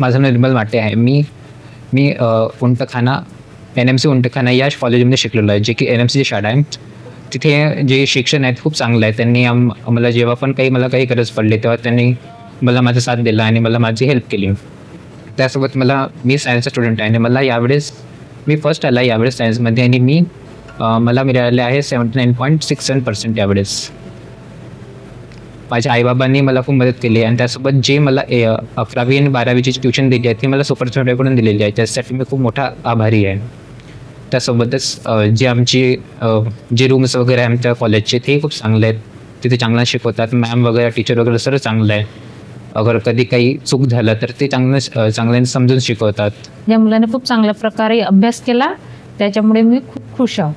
माझं निर्मल माटे आहे. मी मी Untkhana N M C Untkhana या कॉलेजमध्ये शिकलेलो आहे जे की एन एम सीची शाळा आहे. तिथे जे शिक्षण आहेत खूप चांगलं आहे. त्यांनी आम मला जेव्हा पण काही मला काही गरज पडली तेव्हा त्यांनी मला माझा साथ दिला आणि मला माझी हेल्प केली. त्यासोबत मला मी सायन्सचा स्टुडंट आहे आणि मला यावेळेस मी फर्स्ट आला यावेळेस सायन्समध्ये आणि मी मला मिळाले आहे seventy nine point six seven percent यावेळेस. माझ्या आईबाबांनी मला खूप मदत केली आणि त्यासोबत जे मला ए, अकरावी आणि बारावीची ट्युशन दिली आहे ती मला सुपरकडून दिलेली आहे. त्यासाठी मी खूप मोठा आभारी आहे. त्यासोबतच जे आमची जे रूम्स वगैरे आहे आमच्या कॉलेजचे ते खूप चांगले आहेत. तिथे चांगलं शिकवतात. मॅम वगैरे टीचर वगैरे सर्व चांगलं आहे अगर कधी काही चूक झालं तर ते चांगलं चांगल्याने समजून शिकवतात. या मुलाने खूप चांगल्या प्रकारे अभ्यास केला. त्याच्यामुळे मी खूप खुश आहोत